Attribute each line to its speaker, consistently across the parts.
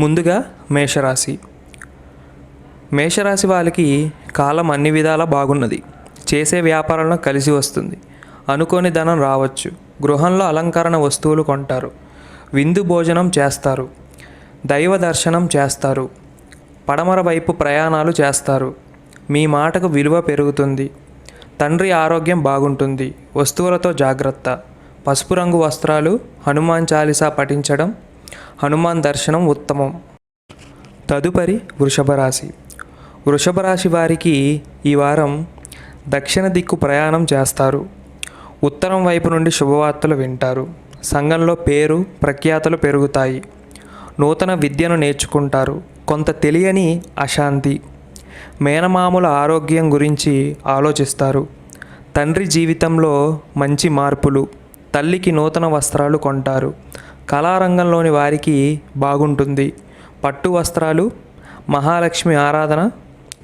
Speaker 1: ముందుగా మేషరాశి. మేషరాశి వాళ్ళకి కాలం అన్ని విధాలా బాగున్నది. చేసే వ్యాపారంలో కలిసి వస్తుంది. అనుకోని ధనం రావచ్చు. గృహంలో అలంకరణ వస్తువులు కొంటారు. విందు భోజనం చేస్తారు. దైవ దర్శనం చేస్తారు. పడమర వైపు ప్రయాణాలు చేస్తారు. మీ మాటకు విలువ పెరుగుతుంది. తండ్రి ఆరోగ్యం బాగుంటుంది. వస్తువులతో జాగ్రత్త. పసుపు రంగు వస్త్రాలు హనుమాన్ చాలీసా పఠించడం హనుమాన్ దర్శనం ఉత్తమం. తదుపరి వృషభ రాశి వృషభ రాశి వారికి ఈ వారం దక్షిణ దిక్కు ప్రయాణం చేస్తారు. ఉత్తరం వైపు నుండి శుభవార్తలు వింటారు. సంఘంలో పేరు ప్రఖ్యాతలు పెరుగుతాయి. నూతన విద్యను నేర్చుకుంటారు. కొంత తెలియని అశాంతి. మేనమామల ఆరోగ్యం గురించి ఆలోచిస్తారు. తండ్రి జీవితంలో మంచి మార్పులు. తల్లికి నూతన వస్త్రాలు కొంటారు. కళారంగంలోని వారికి బాగుంటుంది. పట్టు వస్త్రాలు మహాలక్ష్మి ఆరాధన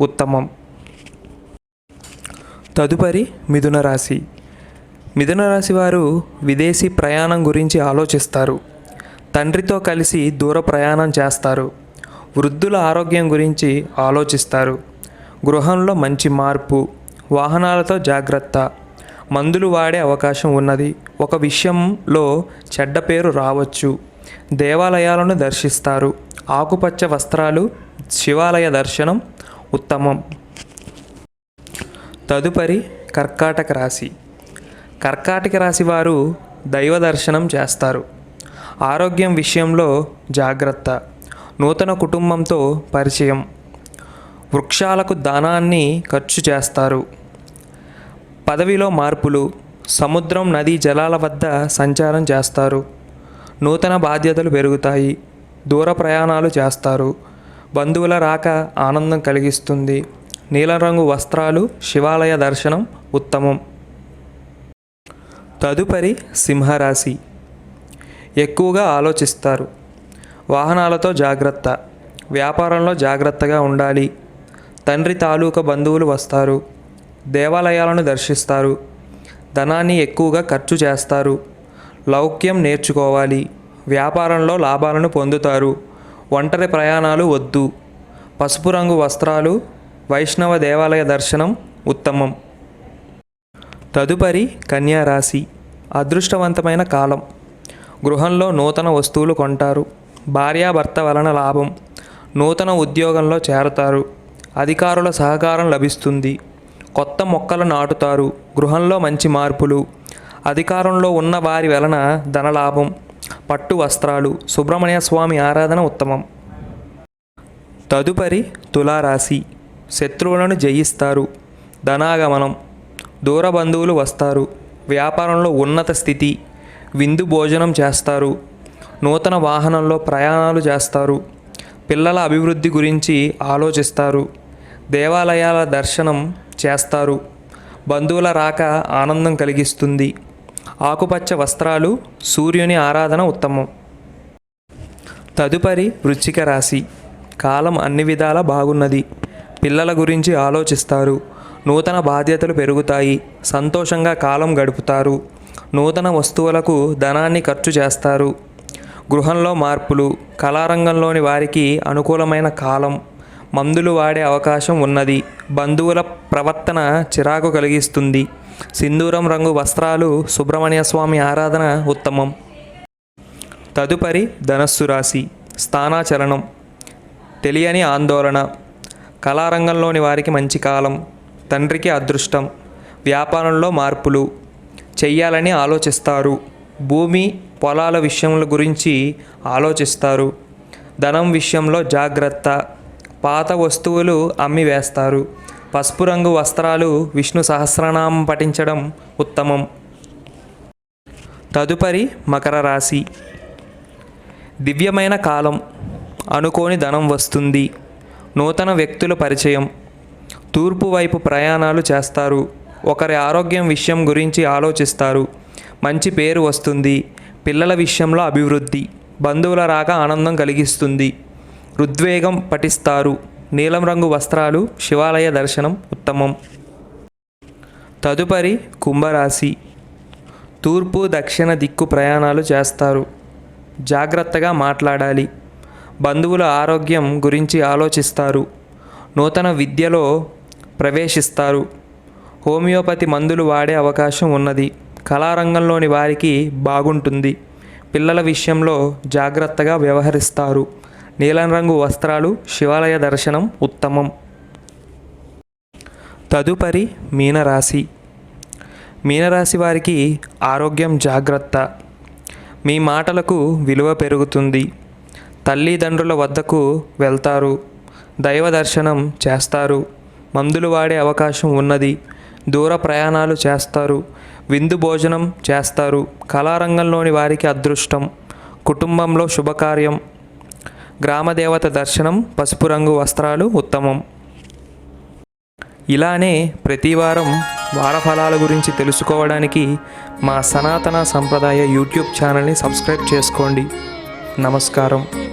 Speaker 1: ఉత్తమం. తదుపరి మిథున రాశి. మిథున రాశి వారు విదేశీ ప్రయాణం గురించి ఆలోచిస్తారు. తండ్రితో కలిసి దూర ప్రయాణం చేస్తారు. వృద్ధుల ఆరోగ్యం గురించి ఆలోచిస్తారు. గృహంలో మంచి మార్పు వాహనాలతో జాగ్రత్త మందులు వాడే అవకాశం ఉన్నది. ఒక విషయంలో చెడ్డ పేరు రావచ్చు. దేవాలయాలను దర్శిస్తారు. ఆకుపచ్చ వస్త్రాలు శివాలయ దర్శనం ఉత్తమం. తదుపరి కర్కాటక రాశి. కర్కాటక రాశి వారు దైవ దర్శనం చేస్తారు. ఆరోగ్యం విషయంలో జాగ్రత్త. నూతన కుటుంబంతో పరిచయం. వృక్షాలకు దానాన్ని ఖర్చు చేస్తారు. పదవిలో మార్పులు. సముద్రం నదీ జలాల వద్ద సంచారం చేస్తారు. నూతన బాధ్యతలు పెరుగుతాయి. దూర ప్రయాణాలు చేస్తారు. బంధువుల రాక ఆనందం కలిగిస్తుంది. నీలం రంగు వస్త్రాలు శివాలయ దర్శనం ఉత్తమం. తదుపరి సింహరాశి. ఎక్కువగా ఆలోచిస్తారు. వాహనాలతో జాగ్రత్త. వ్యాపారంలో జాగ్రత్తగా ఉండాలి. తండ్రి తాలూకా బంధువులు వస్తారు. దేవాలయాలను దర్శిస్తారు. ధనాన్ని ఎక్కువగా ఖర్చు చేస్తారు. లౌక్యం నేర్చుకోవాలి. వ్యాపారంలో లాభాలను పొందుతారు. ఒంటరి ప్రయాణాలు వద్దు. పసుపు రంగు వస్త్రాలు వైష్ణవ దేవాలయ దర్శనం ఉత్తమం. తదుపరి కన్యారాశి అదృష్టవంతమైన కాలం. గృహంలో నూతన వస్తువులు కొంటారు. భార్యాభర్త వలన లాభం. నూతన ఉద్యోగంలో చేరతారు. అధికారుల సహకారం లభిస్తుంది. కొత్త మొక్కలు నాటుతారు గృహంలో మంచి మార్పులు. అధికారంలో ఉన్న వారి వలన ధనలాభం పట్టు వస్త్రాలు సుబ్రహ్మణ్య స్వామి ఆరాధన ఉత్తమం. తదుపరి తులారాశి. శత్రువులను జయిస్తారు. ధనాగమనం. దూర బంధువులు వస్తారు. వ్యాపారంలో ఉన్నత స్థితి. విందు భోజనం చేస్తారు. నూతన వాహనంలో ప్రయాణాలు చేస్తారు. పిల్లల అభివృద్ధి గురించి ఆలోచిస్తారు. దేవాలయాల దర్శనం చేస్తారు. బంధువుల రాక ఆనందం కలిగిస్తుంది. ఆకుపచ్చ వస్త్రాలు సూర్యుని ఆరాధన ఉత్తమం. తదుపరి వృచ్చిక రాశి. కాలం అన్ని విధాల బాగున్నది. పిల్లల గురించి ఆలోచిస్తారు. నూతన బాధ్యతలు పెరుగుతాయి. సంతోషంగా కాలం గడుపుతారు. నూతన వస్తువులకు ధనాన్ని ఖర్చు చేస్తారు. గృహంలో మార్పులు కళారంగంలోని వారికి అనుకూలమైన కాలం. మందులు వాడే అవకాశం ఉన్నది. బంధువుల ప్రవర్తన చిరాకు కలిగిస్తుంది. సింధూరం రంగు వస్త్రాలు సుబ్రహ్మణ్య స్వామి ఆరాధన ఉత్తమం. తదుపరి ధనస్సు రాశి స్థానాచలనం. తెలియని ఆందోళన. కళారంగంలోని వారికి మంచి కాలం. తండ్రికి అదృష్టం. వ్యాపారంలో మార్పులు. చెయ్యాలని ఆలోచిస్తారు. భూమి పొలాల విషయముల గురించి ఆలోచిస్తారు. ధనం విషయంలో జాగ్రత్త. పాత వస్తువులు అమ్మి వేస్తారు. పసుపు రంగు వస్త్రాలు విష్ణు సహస్రనామం పఠించడం ఉత్తమం. తదుపరి మకర రాశి. దివ్యమైన కాలం. అనుకోని ధనం వస్తుంది. నూతన వ్యక్తుల పరిచయం. తూర్పు వైపు ప్రయాణాలు చేస్తారు. ఒకరి ఆరోగ్యం విషయం గురించి ఆలోచిస్తారు. మంచి పేరు వస్తుంది. పిల్లల విషయంలో అభివృద్ధి. బంధువుల రాక ఆనందం కలిగిస్తుంది. ఋద్వేగం పఠిస్తారు. నీలం రంగు వస్త్రాలు శివాలయ దర్శనం ఉత్తమం. తదుపరి కుంభరాశి. తూర్పు దక్షిణ దిక్కు ప్రయాణాలు చేస్తారు. జాగ్రత్తగా మాట్లాడాలి. బంధువుల ఆరోగ్యం గురించి ఆలోచిస్తారు. నూతన విద్యలో ప్రవేశిస్తారు. హోమియోపతి మందులు వాడే అవకాశం ఉన్నది. కళారంగంలోని వారికి బాగుంటుంది. పిల్లల విషయంలో జాగ్రత్తగా వ్యవహరిస్తారు. నీలం రంగు వస్త్రాలు శివాలయ దర్శనం ఉత్తమం. తదుపరి మీనరాశి. మీనరాశి వారికి ఆరోగ్యం జాగ్రత్త. మీ మాటలకు విలువ పెరుగుతుంది. తల్లిదండ్రుల వద్దకు వెళ్తారు. దైవ దర్శనం చేస్తారు. మందులు వాడే అవకాశం ఉన్నది. దూర ప్రయాణాలు చేస్తారు. విందు భోజనం చేస్తారు. కళారంగంలోని వారికి అదృష్టం. కుటుంబంలో శుభకార్యం. గ్రామదేవత దర్శనం పసుపు రంగు వస్త్రాలు ఉత్తమం. ఇలానే ప్రతి వారం వారఫలాల గురించి తెలుసుకోవడానికి మా సనాతన సంప్రదాయ యూట్యూబ్ ఛానల్ని సబ్స్క్రైబ్ చేసుకోండి. నమస్కారం.